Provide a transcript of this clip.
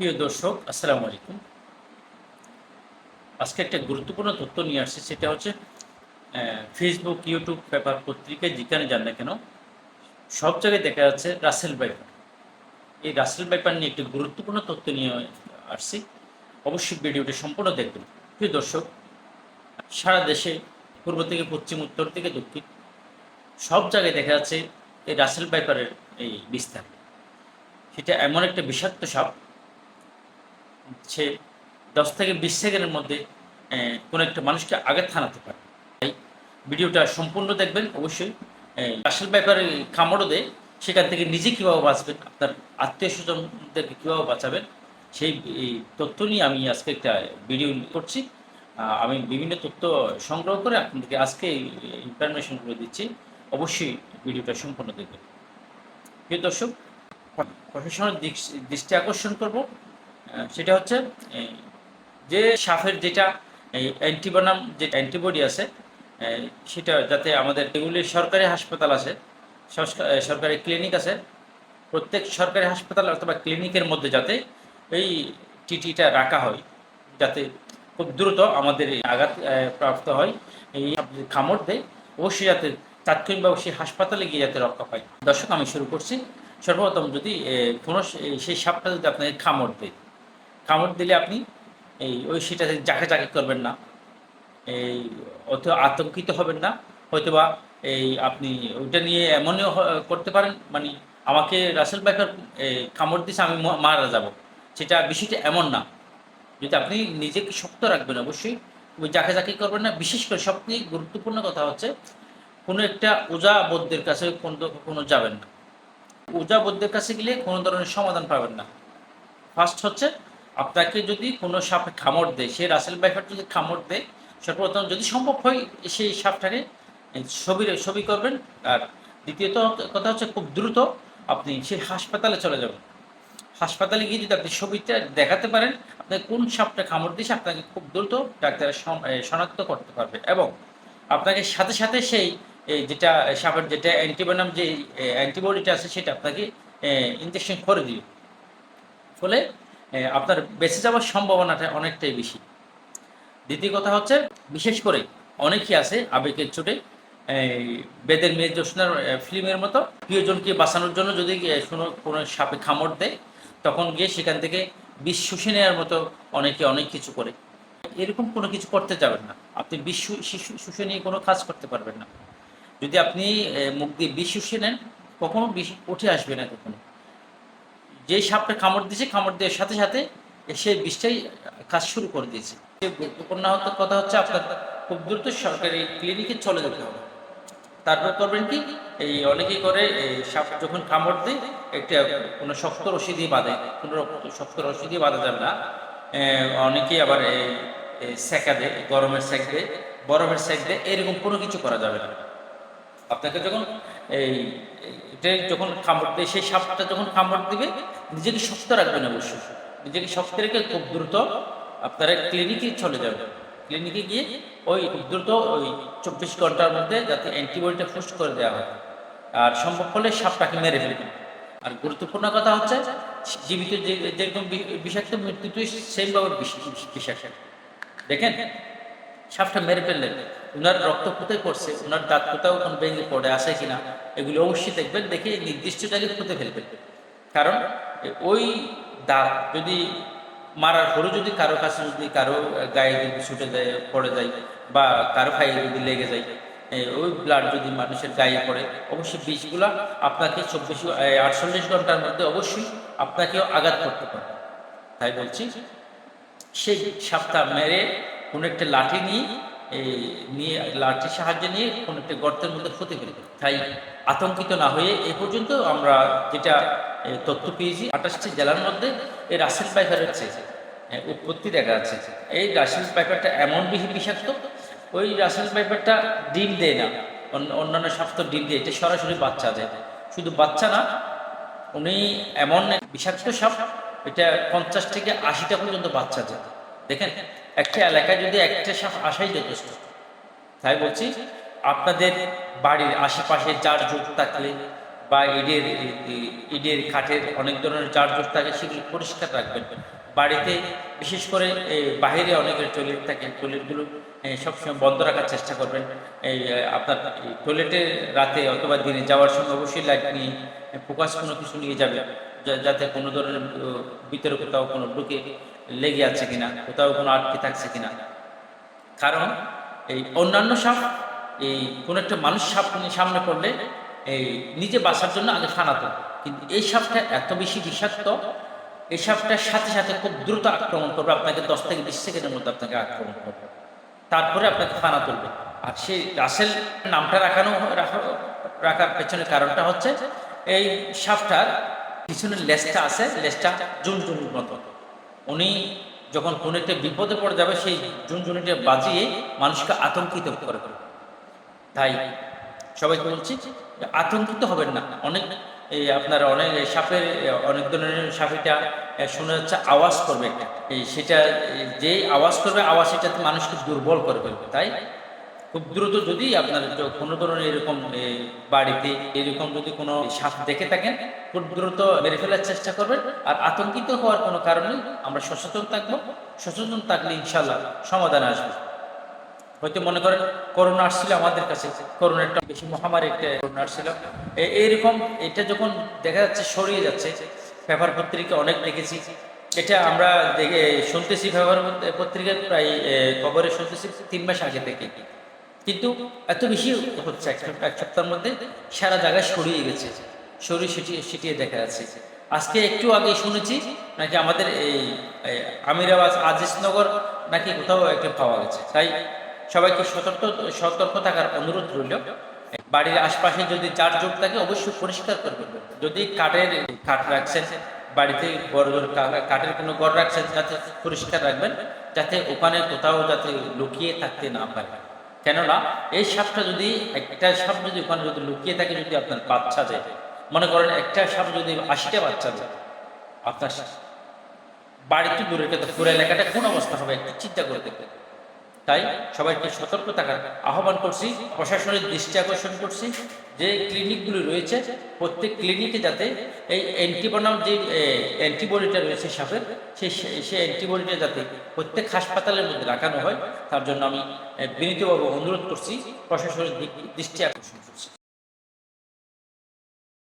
প্রিয় দর্শক, আসসালামু আলাইকুম। আজকে একটা গুরুত্বপূর্ণ তথ্য নিয়ে আসছি, সেটা হচ্ছে ফেসবুক ইউটিউব পেপার পত্রিকায় যেখানে যান না কেন, সব জায়গায় দেখা যাচ্ছে রাসেল বাইপার এই রাসেল বাইপার নিয়ে একটি গুরুত্বপূর্ণ তথ্য নিয়ে আসছি। অবশ্যই ভিডিওটি সম্পূর্ণ দেখবেন। প্রিয় দর্শক, সারা দেশে পূর্ব থেকে পশ্চিম, উত্তর থেকে দক্ষিণ, সব জায়গায় দেখা যাচ্ছে এই রাসেল বাইপারের এই বিস্তার। সেটা এমন একটা বিষাক্ত সাপ সে দশ থেকে বিশ সেকেন্ডের মধ্যে কোনো একটা মানুষকে আঘাত হানাতে পারে। তাই ভিডিওটা সম্পূর্ণ দেখবেন, অবশ্যই। আসল ব্যাপারে কামড়ও দেয়, সেখান থেকে নিজে কীভাবে বাঁচবেন, আপনার আত্মীয় স্বজনদেরকে কীভাবে বাঁচাবেন, সেই তথ্য নিয়ে আমি আজকে একটা ভিডিও করছি। আমি বিভিন্ন তথ্য সংগ্রহ করে আপনাদেরকে আজকে ইনফরমেশনগুলো দিচ্ছি। অবশ্যই ভিডিওটা সম্পূর্ণ দেখবেন। প্রিয় দর্শক, প্রশাসনের দৃষ্টি আকর্ষণ করব। সেটা হচ্ছে যে সাপের যেটা, এই অ্যান্টিবানাম যে অ্যান্টিবডি আছে সেটা যাতে আমাদের এগুলি সরকারি হাসপাতাল আছে সরকারি ক্লিনিক আছে, প্রত্যেক সরকারি হাসপাতাল অথবা ক্লিনিকের মধ্যে যাতে এই টিটিটা রাখা হয়, যাতে খুব দ্রুত আমাদের আঘাত প্রাপ্ত হয়, এই খামড় দেয়, অবশ্যই যাতে তাৎক্ষণিকভাবে সেই হাসপাতালে গিয়ে যাতে রক্ষা পায়। দর্শক, আমি শুরু করছি। সর্বপ্রথম যদি কোনো সেই সাপটা যদি আপনাকে কামড় দেয় কামড় দিলে আপনি এই ওই সেটাতে জাকে জাকে করবেন না। এই অত আতঙ্কিত হবেন না। হয়তোবা এই আপনি ওইটা নিয়ে এমনও করতে পারেন মানে আমাকে রাসেল বাইকার কামড় দিছে, আমি মারা যাব। সেটা বিষয়টা এমন না। যদি আপনি নিজেকে শক্ত রাখবেন অবশ্যই, ওই যাকে যাকে করবেন না, বিশেষ করে সবথেকে গুরুত্বপূর্ণ কথা হচ্ছে, কোনো একটা ওজা বৌদ্ধের কাছে কোনো কোনো যাবেন না। ওজা বৌদ্ধের কাছে গেলে কোনো ধরনের সমাধান পাবেন না। ফার্স্ট হচ্ছে আপনাকে যদি কোনো সাপে কামড় দেয়, সে রাসেল বাইফার যদি কামড় দেয়, সর্বপ্রথম যদি সম্ভব হয় সেই সাপটাকে ছবি ছবি করবেন। আর দ্বিতীয়ত কথা হচ্ছে খুব দ্রুত আপনি সেই হাসপাতালে চলে যাবেন। হাসপাতালে গিয়ে যদি আপনি ছবিটা দেখাতে পারেন আপনাকে কোন সাপটা কামড় দিয়েছে আপনাকে খুব দ্রুত ডাক্তার শনাক্ত করতে পারবে এবং আপনাকে সাথে সাথে সেই যেটা, সাপের যেটা অ্যান্টিবানাম যে অ্যান্টিবডিটা আছে সেটা আপনাকে ইঞ্জেকশন করে দিবে। ফলে আপনার বেঁচে যাওয়ার সম্ভাবনাটা অনেকটাই বেশি। দ্বিতীয় কথা হচ্ছে, বিশেষ করে অনেকেই আছে আবেগের চোটে বেদের মেয়ে জ্যোৎস্নার ফিল্মের মতো প্রিয়জনকে বাঁচানোর জন্য যদি কোনো কোনো সাপে খামড় দেয়, তখন গিয়ে সেখান থেকে বিষ শুষে নেওয়ার মতো অনেকে অনেক কিছু করে। এরকম কোনো কিছু করতে যাবেন না। আপনি বিষ শুষে নিয়ে কোনো কাজ করতে পারবেন না। যদি আপনি মুখ দিয়ে বিষ শুষে নেন, কখনো বিষ উঠে আসবে না কখনো। যেই সাপটা কামড় দিয়েছে, কামড় দেওয়ার সাথে সাথে সেই বিষটাই কাজ শুরু করে দিয়েছে। কথা হচ্ছে আপনার খুব দ্রুত সরকারি ক্লিনিকে চলে যেতে হবে। তারপর করবেন কি? এই অনেকেই করে, এই সাপ যখন কামড় দেয়, একটা কোনো শক্ত রশি দিয়ে বাঁধে। কোনো শক্ত রশি দিয়ে বাঁধা যাবে না। অনেকেই আবার সেকা দেয় গরমের সেক দেয় বরফের সেক দেয় এরকম কোনো কিছু করা যাবে না। আপনাকে যখন এই যখন কামড় দেয়, সেই সাপটা যখন কামড় দিবে নিজেকে শক্ত রাখবেন অবশ্যই নিজেকে শক্ত রেখে খুব দ্রুত আপনারা ক্লিনিকে চলে যাবেন। ক্লিনিকে গিয়ে ওই খুব দ্রুত ওই চব্বিশ ঘণ্টার মধ্যে যাতে অ্যান্টিবডিটা ফুস্ট করে দেওয়া হয়। আর সম্ভব হলে সাপটাকে মেরে ফেলবেন আর গুরুত্বপূর্ণ কথা হচ্ছে, জীবিত যে, যেরকম বিষাক্ত মৃত্যুটি সেইভাবে বিষ- বিষাক্ত। দেখেন, সাপটা মেরে ফেললেন। ওনার রক্ত কোথায় পড়ছে ওনার দাঁত কোথাও কোন ভেঙে পড়ে আছে কিনা, এগুলো অবশ্যই দেখবেন, দেখে নির্দিষ্ট জায়গায় পুঁতে ফেলবেন। কারণ ওই দাঁত যদি মারার পরে যদি কারও কাছে যদি কারও গায়ে যদি ছুটে যায়, পড়ে যায় বা কারও খাইয়ে যদি লেগে যায় ওই ব্লাড যদি মানুষের গায়ে পড়ে, অবশ্যই বিষগুলা আপনাকে চব্বিশ আটচল্লিশ ঘণ্টার মধ্যে অবশ্যই আপনাকেও আঘাত করতে পারে। তাই বলছি, সেই সাপটা মেরে কোনো একটা লাঠি নিয়ে এই নিয়ে লাঠির সাহায্যে নিয়ে কোনো একটা গর্তের মধ্যে ফুটে ফেলবে তাই আতঙ্কিত না হয়ে এ পর্যন্ত আমরা যেটা তথ্য পেয়েছি। আঠাশটি জেলার মধ্যে এই রাসেল পাইপার হচ্ছে উৎপত্তি দেখা যাচ্ছে। এই রাসেল পাইপারটা এমন বিষাক্ত, ওই রাসেল পাইপারটা ডিম দেয় না। অন্যান্য তো ডিম দেয়, এটা সরাসরি বাচ্চা দেয়। শুধু বাচ্চা না, উনি এমন বিষাক্ত সাপ, এটা পঞ্চাশ থেকে আশিটা পর্যন্ত বাচ্চা যায় দেখেন, একটা এলাকায় যদি একটা সাপ আসাই যথেষ্ট। তাই বলছি, আপনাদের বাড়ির আশেপাশে যার যোগ থাকলে বা ইডের ইডের খাটের অনেক ধরনের চার্জর থাকে, সেগুলো পরিষ্কার রাখবেন। বাড়িতে বিশেষ করে এই বাইরে অনেকের টয়লেট থাকে টয়লেটগুলো সবসময় বন্ধ রাখার চেষ্টা করবেন। এই আপনার টয়লেটে রাতে অথবা দিনে যাওয়ার সময় অবশ্যই লাইট নিয়ে ফোকাস কোনো কিছু নিয়ে যাবে যাতে কোনো ধরনের ভিতরে কোথাও কোনো ঢুকে লেগে আছে কিনা, কোথাও কোনো আটকে থাকছে কিনা। কারণ, এই অন্যান্য সাপ, এই কোনো একটা মানুষ সাপ সামনে পড়লে এই নিজে বাঁচার জন্য আগে ফানাতো কিন্তু এই সাপটা এত বেশি বিষাক্ত, এই সাপটার সাথে সাথে খুব দ্রুত আক্রমণ করবে, আপনাকে দশ থেকে বিশ সেকেন্ডের মধ্যে আপনাকে আক্রমণ করবে। তারপরে আপনাকে ফানা তুলবে। আর সেই রাসেল নামটা রাখানো রাখা- রাখার পেছনে কারণটা হচ্ছে, এই সাপটার পিছনের লেজটা আছে, লেজটা জুনজুনির মতো। উনি যখন কোনো একটা বিপদে পড়ে যাবে, সেই জুনজুনিটা বাজিয়ে মানুষকে আতঙ্কিত করে তাই সবাইকে বলছি আতঙ্কিত হবেন না। অনেক, এই আপনার অনেক সাপের, অনেক ধরনের সাপেটা শোনা যাচ্ছে আওয়াজ করবে এই সেটা যে আওয়াজ করবে, আওয়াজ এটাতে মানুষকে দুর্বল করে ফেলবে, তাই? খুব দ্রুত যদি আপনার কোনো ধরনের এরকম বাড়িতে এরকম যদি কোনো সাপ দেখে থাকেন, খুব দ্রুত মেরে ফেলার চেষ্টা করবেন। আর আতঙ্কিত হওয়ার কোনো কারণে আমরা সচেতন থাকব। সচেতন থাকলে ইনশাল্লাহ সমাধান আসবে। হয়তো মনে করেন করোনা আসছিল আমাদের কাছে। করোনা একটা বেশি মহামারী একটা করোনা আসছিল। এইরকম এটা যখন দেখা যাচ্ছে সরিয়ে যাচ্ছে, পেপার পত্রিকা অনেক দেখেছি। এটা আমরা দেখে শুনতেছি, পেপার পত্রিকায় প্রায় খবরে শুনতেছি তিন মাস আগে থেকে। কিন্তু এত বেশি হচ্ছে, এক সপ্তাহ, এক সপ্তাহের মধ্যে সারা জায়গায় সরিয়ে গেছে, ছড়িয়ে ছিটিয়ে ছিটিয়ে দেখা যাচ্ছে। আজকে একটু আগে শুনেছি নাকি আমাদের এই আমিরাবাদ আজিজনগর নাকি কোথাও একটা পাওয়া গেছে। তাই সবাইকে সতর্ক সতর্ক থাকার অনুরোধ রইল। বাড়ির আশপাশে যদি যার যোগ থাকে, অবশ্যই পরিষ্কার করবেন। যদি কাঠের কাঠ রাখছেন, বাড়িতে বড় বড় কাঠের কোনো ঘর রাখছেন যাতে পরিষ্কার রাখবেন, যাতে ওখানে কোথাও যাতে লুকিয়ে থাকতে না পারে। কেননা, এই সাপটা যদি, একটা সাপ যদি ওখানে যদি লুকিয়ে থাকে, যদি আপনার বাচ্চা যায় মনে করেন একটা সাপ যদি আশিটা বাচ্চা যায় আপনার বাড়িতে কথা, পুরো এলাকাটা কোন অবস্থা হবে একটু চিন্তা করে দেখবেন। তাই সবাইকে সতর্ক থাকার আহ্বান করছি, প্রশাসনের দৃষ্টি আকর্ষণ করছি যে ক্লিনিকগুলি রয়েছে, প্রত্যেক ক্লিনিকে যাতে এই অ্যান্টিবনাম যে অ্যান্টিবডিটা রয়েছে সাপের সেই সেই অ্যান্টিবডিটা যাতে প্রত্যেক হাসপাতালের মধ্যে রাখানো হয়, তার জন্য আমি বিনীতভাবে অনুরোধ করছি, প্রশাসনের দৃষ্টি আকর্ষণ করছি।